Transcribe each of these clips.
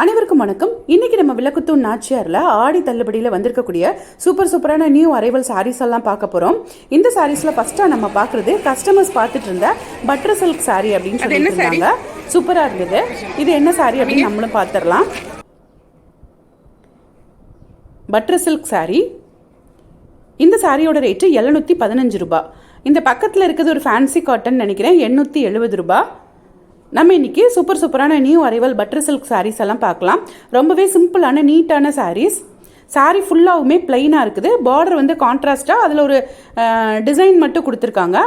அனைவருக்கும் வணக்கம். இன்னைக்கு நம்ம விளக்குத்தூர் நாச்சியார்ல ஆடி தள்ளுபடியில் வந்திருக்கக்கூடிய சூப்பர் சூப்பரான நியூ அரைவல் சாரீஸ் எல்லாம் பார்க்க போறோம். இந்த சாரீஸ்ல ஃபர்ஸ்டா நம்ம பார்க்கறது கஸ்டமர்ஸ் பார்த்துட்டு இருந்த பட்டர் சில்க் saree அப்படின்னு அது என்ன சொல்லி இருந்தாங்க. சூப்பரா இருந்தது. இது என்ன saree அப்படின்னு நம்மளும் பார்த்துடலாம். Butter silk saree. இந்த சாரியோட ரேட்டு எழுநூற்றி பதினஞ்சு ரூபாய். இந்த பக்கத்தில் இருக்கிறது ஒரு ஃபேன்சி காட்டன் நினைக்கிறேன். எண்ணூற்றி எழுபது ரூபாய். நம்ம இன்றைக்கி சூப்பர் சூப்பரான new arrival butter silk sarees எல்லாம் பார்க்கலாம். ரொம்பவே சிம்பிளான நீட்டான சாரீஸ் saree ஃபுல்லாகவுமே பிளைனாக இருக்குது. பார்டர் வந்து கான்ட்ராஸ்ட்டாக அதில் ஒரு டிசைன் மட்டும் கொடுத்துருக்காங்க.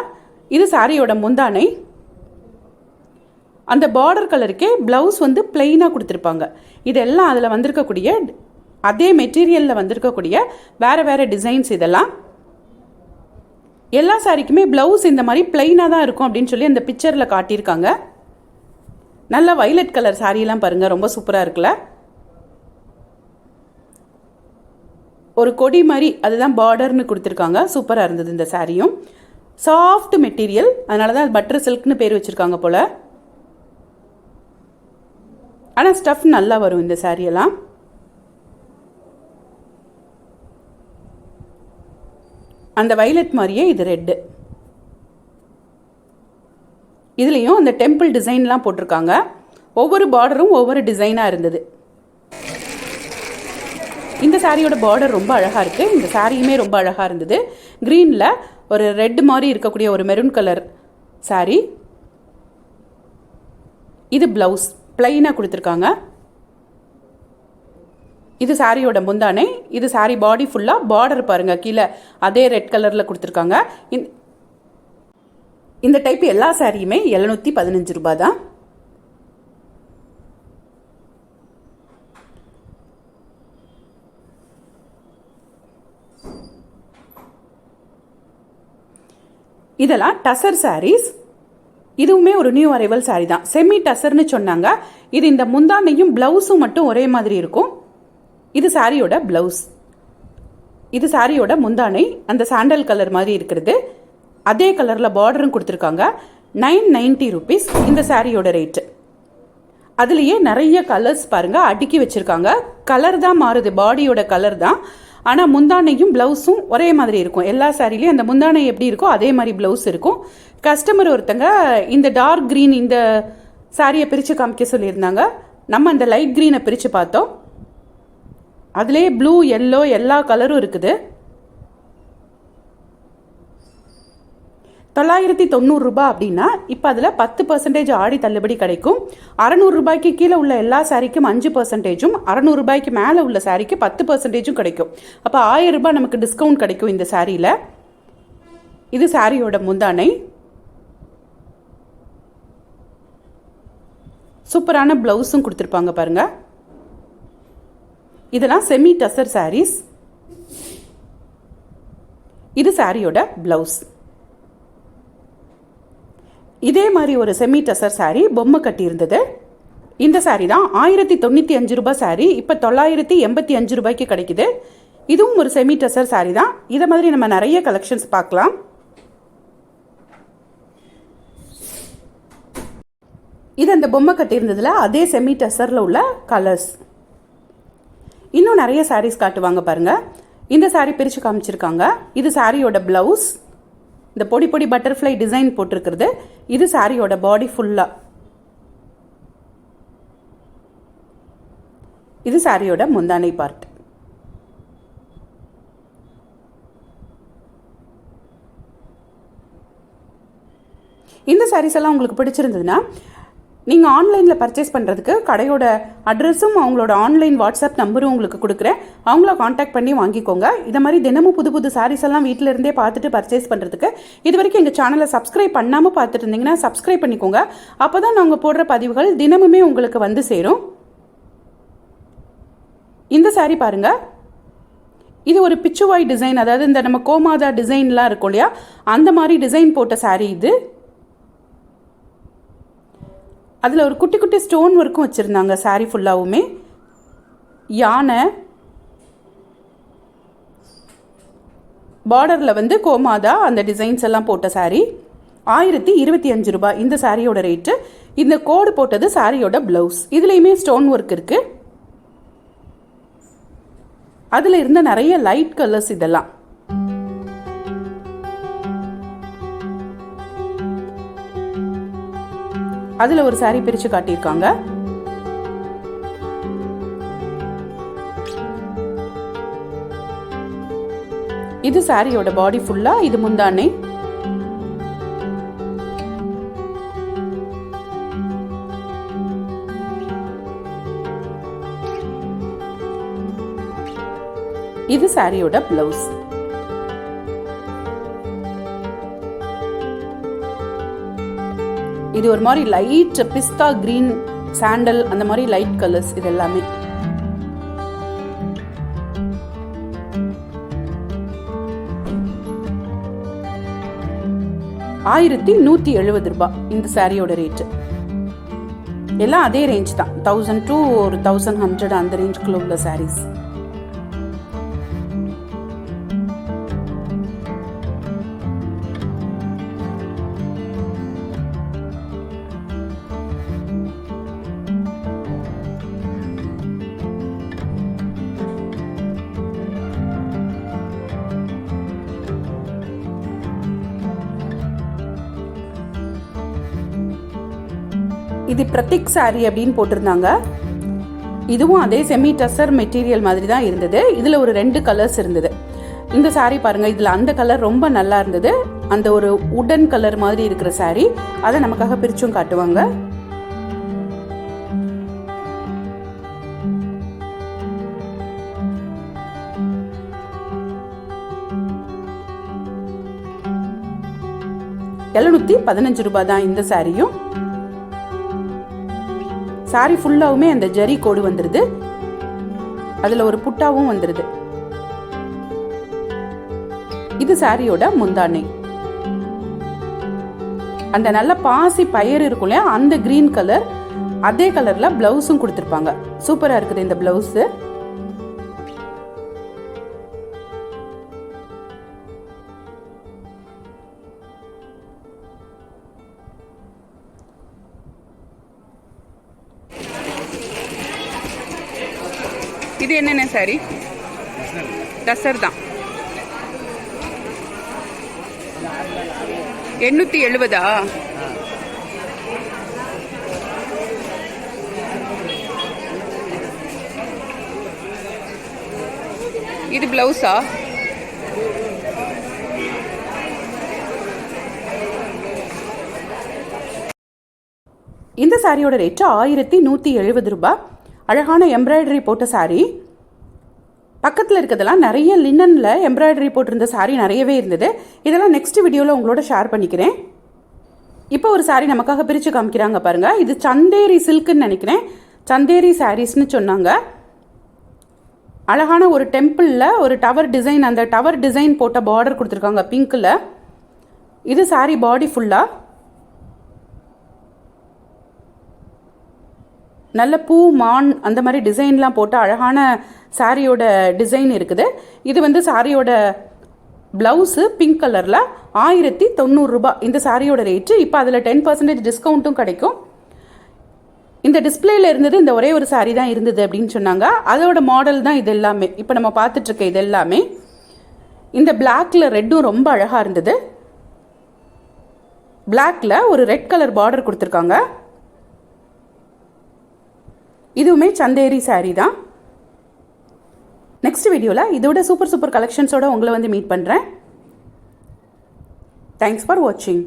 இது சாரியோட முந்தானை. அந்த பார்டர் கலருக்கே ப்ளவுஸ் வந்து பிளெயினாக கொடுத்துருப்பாங்க. இதெல்லாம் அதில் வந்திருக்கக்கூடிய அதே மெட்டீரியலில் வந்திருக்கக்கூடிய வேறு வேறு டிசைன்ஸ் இதெல்லாம். எல்லா சாரிக்குமே ப்ளவுஸ் இந்த மாதிரி பிளெயினாக தான் இருக்கும் அப்படின்னு சொல்லி அந்த பிக்சரில் காட்டியிருக்காங்க. நல்ல வைலட் கலர் சாரியெல்லாம் பாருங்கள் ரொம்ப சூப்பராக இருக்குல்ல? ஒரு கொடி மாதிரி அதுதான் பார்டர்னு கொடுத்துருக்காங்க. சூப்பராக இருந்தது இந்த சாரியும் சாஃப்ட் மெட்டீரியல் அதனால தான் பட்டர் சில்க்னு பேர் வச்சுருக்காங்க போல். ஆனால் ஸ்டஃப் நல்லா வரும் இந்த சாரியெல்லாம் அந்த வைலட் மாதிரியே இது ரெட்டு இதுலேயும் அந்த டெம்பிள் டிசைன்லாம் போட்டிருக்காங்க. ஒவ்வொரு பார்டரும் ஒவ்வொரு டிசைனாக இருந்தது. இந்த சாரியோட பார்டர் ரொம்ப அழகாக இருக்குது இந்த சாரியுமே ரொம்ப அழகாக இருந்தது. க்ரீனில் ஒரு ரெட் மாதிரி இருக்கக்கூடிய ஒரு மெரூன் கலர் சாரி இது ப்ளவுஸ் பிளைனாக கொடுத்துருக்காங்க. இது சாரியோட முந்தானை. இது சாரி பாடி ஃபுல்லாக பார்டர் பாருங்கள் கீழே. அதே ரெட் கலரில் கொடுத்துருக்காங்க. இந்த டைப் எல்லா சாரியுமே எழுநூற்றி பதினஞ்சு ரூபாய் தான் இதெல்லாம் டசர் சாரீஸ் இதுவுமே ஒரு நியூ அரைவல் சாரீ தான் செமி டசர்னு சொன்னாங்க. இது இந்த முந்தானையும் ப்ளவுஸும் மட்டும் ஒரே மாதிரி இருக்கும். இது சாரியோட ப்ளவுஸ் இது சாரியோட முந்தானை. அந்த சாண்டல் கலர் மாதிரி இருக்கிறது. அதே கலரில் பார்டரும் கொடுத்துருக்காங்க. நைன் நைன்ட்டி ருபீஸ் இந்த சாரியோட ரேட்டு அதுலேயே நிறைய கலர்ஸ் பாருங்கள் அடுக்கி வச்சுருக்காங்க. கலர் தான் மாறுது பாடியோட கலர் தான். ஆனால் முந்தானையும் ப்ளவுஸும் ஒரே மாதிரி இருக்கும். எல்லா சாரிலையும் அந்த முந்தானை எப்படி இருக்கோ அதே மாதிரி ப்ளவுஸ் இருக்கும். கஸ்டமர் ஒருத்தங்க இந்த டார்க் க்ரீன் இந்த சாரியை பிரித்து காமிக்க சொல்லியிருந்தாங்க. நம்ம அந்த லைட் க்ரீனை பிரித்து பார்த்தோம். அதுலேயே ப்ளூ எல்லோ எல்லா கலரும் இருக்குது. தொள்ளாயிரத்தி தொண்ணூறுரூபா அப்படின்னா இப்போ அதில் பத்து பர்சன்டேஜ் ஆடி தள்ளுபடி கிடைக்கும். அறநூறுரூபாய்க்கு கீழே உள்ள எல்லா சாரிக்கும் அஞ்சு பர்சன்டேஜும் அறநூறுபாய்க்கு மேலே உள்ள சாரிக்கு பத்து பர்சன்டேஜும் கிடைக்கும். அப்போ ஆயிரம் ரூபாய் நமக்கு டிஸ்கவுண்ட் கிடைக்கும் இந்த சாரியில். இது சாரியோட முந்தானை. சூப்பரான ப்ளவுஸும் கொடுத்துருப்பாங்க பாருங்க. இதெல்லாம் செமி டசர் சாரீஸ் இது சாரியோட ப்ளவுஸ் இதே மாதிரி ஒரு செமி டசர் சாரீ பொம்மை கட்டியிருந்தது. இந்த சாரீ தான் ஆயிரத்தி தொண்ணூற்றி அஞ்சு ரூபாய் சாரீ இப்போ தொள்ளாயிரத்தி எண்பத்தி அஞ்சு ரூபாய்க்கு கிடைக்குது. இதுவும் ஒரு செமி டசர் சாரீ தான். இதை மாதிரி நம்ம நிறைய கலெக்ஷன்ஸ் பார்க்கலாம். இது அந்த பொம்மை கட்டியிருந்ததில் அதே செமி டசரில் உள்ள கலர்ஸ் இன்னும் நிறைய சாரீஸ் காட்டுவாங்க பாருங்கள் இந்த சாரீ பிரித்து காமிச்சிருக்காங்க. இது சாரியோட ப்ளவுஸ் இந்த பொடி பொடி பட்டர்ஃப்ளை டிசைன் போட்டிருக்கிறது. இது சாரியோட பாடி ஃபுல்லாக இது சாரியோட முந்தானை பார்ட் இந்த சாரீஸ் எல்லாம் உங்களுக்கு பிடிச்சிருந்ததுன்னா நீங்கள் ஆன்லைனில் பர்ச்சேஸ் பண்ணுறதுக்கு கடையோட அட்ரஸும் அவங்களோட ஆன்லைன் வாட்ஸ்அப் நம்பரும் உங்களுக்கு கொடுக்குறேன். அவங்கள காண்டாக்ட் பண்ணி வாங்கிக்கோங்க. இதை மாதிரி தினமும் புது புது சாரீஸ் எல்லாம் வீட்டில் இருந்தே பார்த்துட்டு பர்ச்சேஸ் பண்ணுறதுக்கு இது வரைக்கும் எங்கள் சேனலை சப்ஸ்கிரைப் பண்ணாமல் பார்த்துட்டு இருந்தீங்கன்னா சப்ஸ்கிரைப் பண்ணிக்கோங்க. அப்போ தான் நாங்கள் போடுற பதிவுகள் தினமுமே உங்களுக்கு வந்து சேரும். இந்த சாரீ பாருங்கள் இது ஒரு பிச்சுவாய் டிசைன் அதாவது இந்த நம்ம கோமாதா டிசைன்லாம் இருக்கும் இல்லையா? அந்த மாதிரி டிசைன் போட்ட சாரீ இது. அதில் ஒரு குட்டி குட்டி ஸ்டோன் ஒர்க்கும் வச்சுருந்தாங்க சாரீ ஃபுல்லாகவுமே யானை பார்டரில் வந்து கோமாதா அந்த டிசைன்ஸ் எல்லாம் போட்ட சாரீ ஆயிரத்தி இருபத்தி அஞ்சு ரூபாய் இந்த சாரியோட ரேட்டு இந்த கோடு போட்டது சாரியோட ப்ளவுஸ் இதுலேயுமே ஸ்டோன் ஒர்க் இருக்குது அதில் இருந்த நிறைய லைட் கலர்ஸ் இதெல்லாம். அதில் ஒரு saree பிரித்து காட்டியிருக்காங்க. இது சாரியோட பாடி ஃபுல்லா இது முந்தானை. இது சாரியோட பிளவுஸ் இது ஒரு மாதிரி லைட் பிஸ்தா கிரீன் சாண்டல் அந்த மாதிரி லைட் கலர்ஸ் இது எல்லாமே ஆயிரத்தி நூற்றி எழுபது ரூபாய் இந்த சாரியோட ரேட்டு எல்லாம் அதே ரேஞ்ச் தான். தௌசண்ட் டூ ஒரு தௌசண்ட் ஹண்ட்ரட் அந்த ரேஞ்சுக்குள்ள உள்ள சாரீஸ் இது பிரத்திக் சாரி அப்படின்னு போட்டிருந்தாங்க. இதுவும் அதே செமி டசர் மெட்டீரியல் மாதிரி தான் இருந்தது. இதில் ஒரு ரெண்டு கலர்ஸ் இருந்தது. இந்த saree பாருங்கள் இதில் அந்த கலர் ரொம்ப நல்லா இருந்தது. அந்த ஒரு உடன் கலர் மாதிரி இருக்கிற saree அதை நமக்காக பிரிச்சும் காட்டுவாங்க. எழுநூற்றி பதினஞ்சு ரூபாய் தான் இந்த சாரியும் சாரி ஃபுல்லாவுமே அந்த ஜரி கோடு வந்துடுது அதில் ஒரு புட்டாவும் வந்துடுது இது சாரியோட முந்தானை. அந்த நல்ல பாசி பயிர் இருக்கும் இல்லையா அந்த கிரீன் கலர் அதே கலரில் ப்ளவுஸும் கொடுத்துருப்பாங்க. சூப்பராக இருக்குது இந்த ப்ளவுஸு இது என்னென்ன சாரி டசர் தான் எண்ணூத்தி எழுபதா இது பிளவுஸா? இந்த சாரியோட ரேட்டு ஆயிரத்தி நூற்றி எழுபது ரூபாய். அழகான எம்ப்ராய்டரி போட்ட சாரீ பக்கத்தில் இருக்கிறதெல்லாம் நிறைய லின்னனில் எம்ப்ராய்டரி போட்டிருந்த சாரீ நிறையவே இருந்தது. இதெல்லாம் நெக்ஸ்ட் வீடியோவில் உங்களோட ஷேர் பண்ணிக்கிறேன். இப்போ ஒரு சாரீ நமக்காக பிரித்து காமிக்கிறாங்க பாருங்கள் இது சந்தேரி சில்க்குன்னு நினைக்கிறேன். சந்தேரி சாரீஸ்னு சொன்னாங்க. அழகான ஒரு டெம்பிளில் ஒரு டவர் டிசைன் அந்த டவர் டிசைன் போட்ட பார்டர் கொடுத்துருக்காங்க பிங்க்கில் இது சாரீ பாடி ஃபுல்லாக நல்ல பூ மான் அந்த மாதிரி டிசைன்லாம் போட்டு அழகான சாரியோட டிசைன் இருக்குது. இது வந்து சாரியோட ப்ளவுஸு பிங்க் கலரில் ஆயிரத்தி தொண்ணூறுரூபா இந்த சாரியோட ரேட்டு இப்போ அதில் டென் பர்சன்டேஜ் டிஸ்கவுண்ட்டும் கிடைக்கும். இந்த டிஸ்பிளேல இருந்தது இந்த ஒரே ஒரு சாரி தான் இருந்தது அப்படின்னு சொன்னாங்க. அதோட மாடல் தான் இது எல்லாமே. இப்போ நம்ம பார்த்துட்ருக்க இது எல்லாமே. இந்த பிளாக்ல ரெட்டும் ரொம்ப அழகாக இருந்தது. பிளாக்ல ஒரு ரெட் கலர் பார்டர் கொடுத்துருக்காங்க. இதுவுமே சந்தேரி சாரீ தான். நெக்ஸ்ட் வீடியோவில் இதோட சூப்பர் சூப்பர் கலெக்ஷன்ஸோட உங்களை வந்து மீட் பண்ணுறேன் தேங்க்ஸ் ஃபார் வாட்சிங்